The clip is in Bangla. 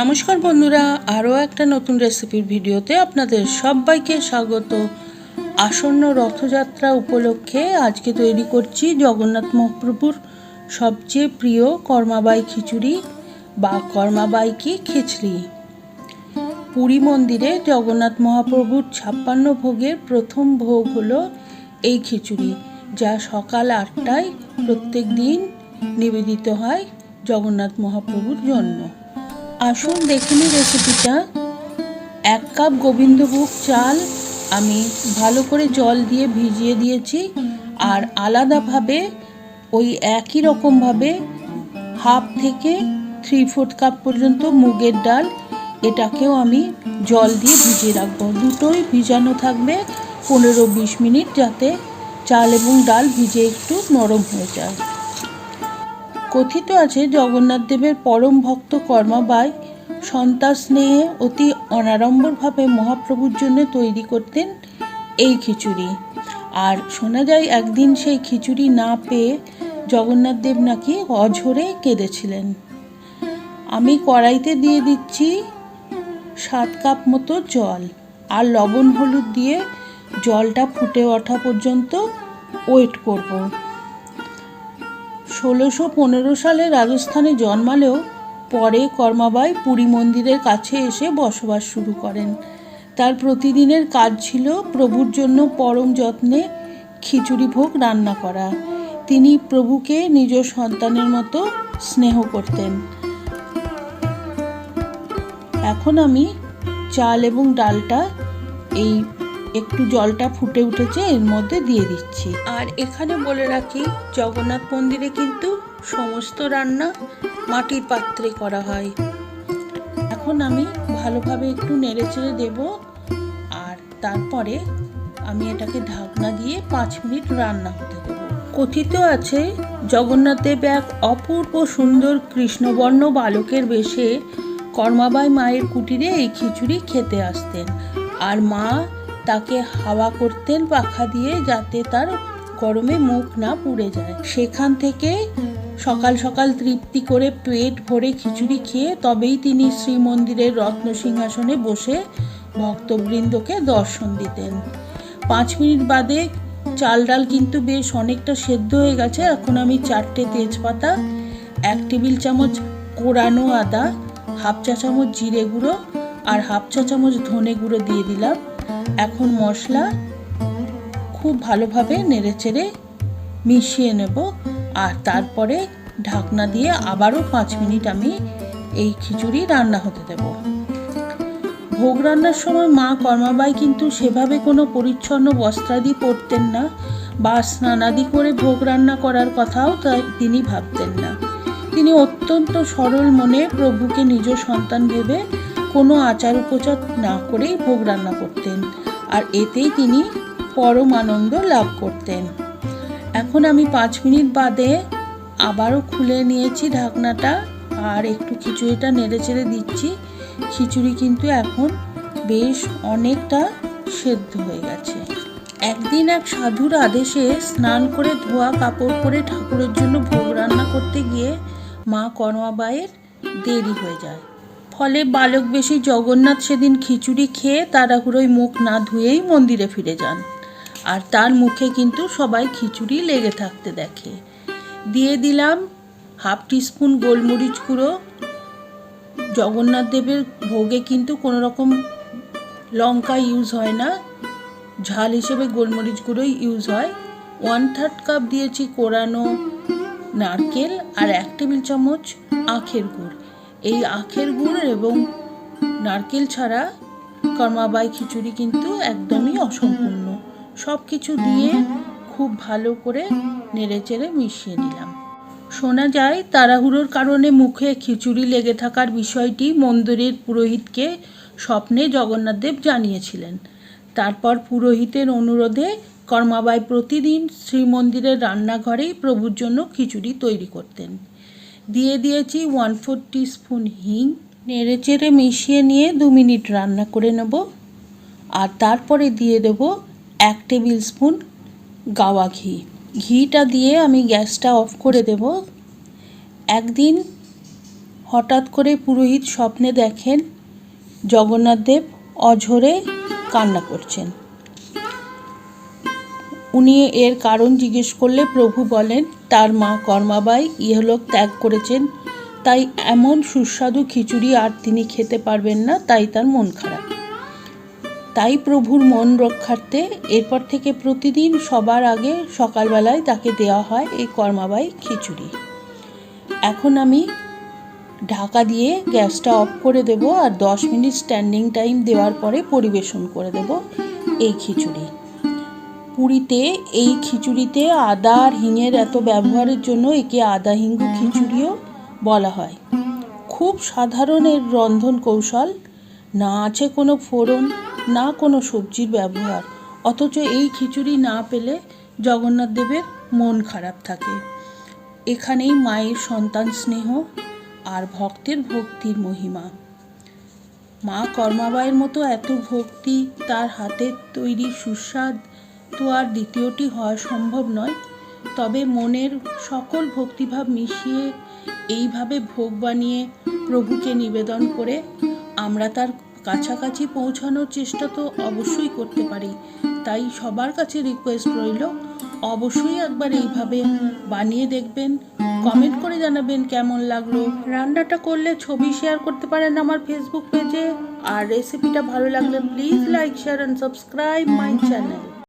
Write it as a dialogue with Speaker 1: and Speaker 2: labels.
Speaker 1: নমস্কার বন্ধুরা, আরও একটা নতুন রেসিপির ভিডিওতে আপনাদের সবাইকে স্বাগত। আসন্ন রথযাত্রা উপলক্ষে আজকে তৈরি করছি জগন্নাথ মহাপ্রভুর সবচেয়ে প্রিয় কর্মাবাই খিচুড়ি বা কর্মাবাই কি খিচড়ি। পুরী মন্দিরে জগন্নাথ মহাপ্রভুর ছাপ্পান্ন ভোগের প্রথম ভোগ হলো এই খিচুড়ি, যা সকাল আটটায় প্রত্যেক দিন নিবেদিত হয় জগন্নাথ মহাপ্রভুর জন্য। আসুন দেখে নিই রেসিপিটা এক কাপ গোবিন্দভোগ চাল আমি ভালো করে জল দিয়ে ভিজিয়ে দিয়েছি আর আলাদাভাবে ওই একই রকমভাবে হাফ থেকে থ্রি ফোর্থ কাপ পর্যন্ত মুগের ডাল এটাকেও আমি জল দিয়ে ভিজিয়ে রাখব। দুটোই ভিজানো থাকবে পনেরো বিশ মিনিট যাতে চাল এবং ডাল ভিজে একটু নরম হয়ে যায়। কথিত আছে, জগন্নাথ দেবের পরম ভক্ত কর্মাবাই সন্তান স্নেহে অতি অনাড়ম্বরভাবে মহাপ্রভুর জন্য তৈরি করতেন এই খিচুড়ি। আর শোনা যায়, একদিন সেই খিচুড়ি না পেয়ে জগন্নাথ দেব নাকি অঝরে কেঁদেছিলেন। আমি কড়াইতে দিয়ে দিচ্ছি সাত কাপ মতো জল আর লবণ হলুদ দিয়ে জলটা ফুটে ওঠা পর্যন্ত ওয়েট করব। ষোলোশো পনেরো সালে রাজস্থানে জন্মালেও পরে কর্মাবাই পুরী মন্দিরের কাছে এসে বসবাস শুরু করেন। তার প্রতিদিনের কাজ ছিল প্রভুর জন্য পরম যত্নে খিচুড়ি ভোগ রান্না করা। তিনি প্রভুকে নিজ সন্তানের মতো স্নেহ করতেন। এখন আমি চাল এবং ডালটা এই একটু জলটা ফুটে উঠেছে, এর মধ্যে দিয়ে দিচ্ছি। আর এখানে বলে রাখি, জগন্নাথ মন্দিরে কিন্তু সমস্ত রান্না মাটির পাত্রে করা হয়। এখন আমি ভালোভাবে একটু নেড়ে চেড়ে দেব, আর তারপরে আমি এটাকে ঢাকনা দিয়ে পাঁচ মিনিট রান্না হতে দেব। কথিত আছে, জগন্নাথ দেব এক অপূর্ব সুন্দর কৃষ্ণবর্ণ বালকের বেশে কর্মাবাই মায়ের কুটিরে এই খিচুড়ি খেতে আসতেন। আর মা তাকে হাওয়া করতেন পাখা দিয়ে যাতে তার গরমে মুখ না পুড়ে যায়। সেখান থেকে সকাল সকাল তৃপ্তি করে পেট ভরে খিচুড়ি খেয়ে তবেই তিনি শ্রীমন্দিরের রত্ন সিংহাসনে বসে ভক্তবৃন্দকে দর্শন দিতেন। পাঁচ মিনিট বাদে চাল ডাল কিন্তু বেশ অনেকটা সেদ্ধ হয়ে গেছে। এখন আমি চারটে তেজপাতা, এক টেবিল চামচ কোরানো আদা, হাফ চা চামচ জিরে গুঁড়ো আর হাফ চা চামচ ধনে গুঁড়ো দিয়ে দিলাম। এখন মশলা খুব ভালোভাবে নেড়েচেড়ে মিশিয়ে নেব আর তারপরে ঢাকনা দিয়ে আবারও পাঁচ মিনিট আমি এই খিচুড়ি রান্না হতে দেব। ভোগ রান্নার সময় মা কর্মাবাই কিন্তু সেভাবে কোনো পরিচ্ছন্ন বস্ত্রাদি পরতেন না বা স্নানাদি করে ভোগ রান্না করার কথাও তিনি ভাবতেন না। তিনি অত্যন্ত সরল মনে প্রভুকে নিজ সন্তান ভেবে কোনো আচার উপচার না করেই ভোগ রান্না করতেন, আর এতেই তিনি পরম আনন্দ লাভ করতেন। এখন আমি পাঁচ মিনিট বাদে আবারও খুলে নিয়েছি ঢাকনাটা, আর একটু খিচুড়িটা নেড়ে চেড়ে দিচ্ছি। খিচুড়ি কিন্তু এখন বেশ অনেকটা সেদ্ধ হয়ে গেছে। একদিন এক সাধুর আদেশে স্নান করে ধোয়া কাপড় পরে ঠাকুরের জন্য ভোগ রান্না করতে গিয়ে মা কর্মাবাইয়ের দেরি হয়ে যায়। ফলে বালক বেশি জগন্নাথ সেদিন খিচুড়ি খেয়ে তাড়াহুড়োই মুখ না ধুয়েই মন্দিরে ফিরে যান। আর তার মুখে কিন্তু সবাই খিচুড়ি লেগে থাকতে দেখে। দিয়ে দিলাম হাফ টিস্পুন গোলমরিচ গুঁড়ো। জগন্নাথ দেবের ভোগে কিন্তু কোনো রকম লঙ্কা ইউজ হয় না। ঝাল হিসেবে গোলমরিচ গুঁড়োই ইউজ হয়। ওয়ান থার্ড কাপ দিয়েছি কোরানো নারকেল আর এক টেবিল চামচ আখের গুড়। এই আখের গুড় এবং নারকেল ছাড়া কর্মাবাই খিচুড়ি কিন্তু একদমই অসম্পূর্ণ। সব কিছু দিয়ে খুব ভালো করে নেড়েচেড়ে মিশিয়ে নিলাম। শোনা যায় তাড়াহুড়োর কারণে মুখে খিচুড়ি লেগে থাকার বিষয়টি মন্দিরের পুরোহিতকে স্বপ্নে জগন্নাথদেব জানিয়েছিলেন। তারপর পুরোহিতের অনুরোধে কর্মাবাই প্রতিদিন শ্রীমন্দিরের রান্নাঘরেই প্রভুর জন্য খিচুড়ি তৈরি করতেন। দিয়ে দিয়েছি ওয়ান ফোর স্পুন হিং। নেড়ে চেড়ে মিশিয়ে নিয়ে দু মিনিট রান্না করে নেব। আর তারপরে দিয়ে দেব এক টেবিল স্পুন গাওয়া ঘি। ঘিটা দিয়ে আমি গ্যাসটা অফ করে দেব। একদিন হঠাৎ করে পুরোহিত স্বপ্নে দেখেন জগন্নাথদেব অঝরে কান্না করছেন। উনি এর কারণ জিজ্ঞেস করলে প্রভু বলেন, তার মা কর্মাবাই ইহলোক ত্যাগ করেছেন। তাই এমন সুস্বাদু খিচুড়ি আর তিনি খেতে পারবেন না, তাই তার মন খারাপ। তাই প্রভুর মন রক্ষার্থে এরপর থেকে প্রতিদিন সবার আগে সকালবেলায় তাকে দেওয়া হয় এই কর্মাবাই খিচুড়ি। এখন আমি ঢাকা দিয়ে গ্যাসটা অফ করে দেব আর দশ মিনিট স্ট্যান্ডিং টাইম দেওয়ার পরে পরিবেশন করে দেব এই খিচুড়ি। পুরীতে, এই খিচুড়িতে আদা আর হিঙের এত ব্যবহারের জন্য একে আদা হিঙ্গু খিচুড়িও বলা হয়। খুব সাধারণ এর রন্ধন কৌশল। না আছে কোনো ফোড়ন, না কোনো সবজির ব্যবহার। অথচ এই খিচুড়ি না পেলে জগন্নাথ দেবের মন খারাপ থাকে। এখানেই মায়ের সন্তান স্নেহ আর ভক্তের ভক্তির মহিমা। মা কর্মাবাইয়ের মতো এত ভক্তি, তার হাতের তৈরি সুস্বাদ তো আর দ্বিতীয়টি হওয়া সম্ভব নয়। তবে মনের সকল ভক্তিভাব মিশিয়ে এইভাবে ভোগ বানিয়ে প্রভুকে নিবেদন করে আমরা তার কাছাকাছি পৌঁছানোর চেষ্টা তো অবশ্যই করতে পারি। তাই সবার কাছে রিকোয়েস্ট রইল, অবশ্যই একবার এইভাবে বানিয়ে দেখবেন কমেন্ট করে জানাবেন কেমন লাগল। রান্নাটা করলে ছবি শেয়ার করতে পারেন আমার ফেসবুক পেজে আর রেসিপিটা ভালো লাগলে please like share and subscribe my channel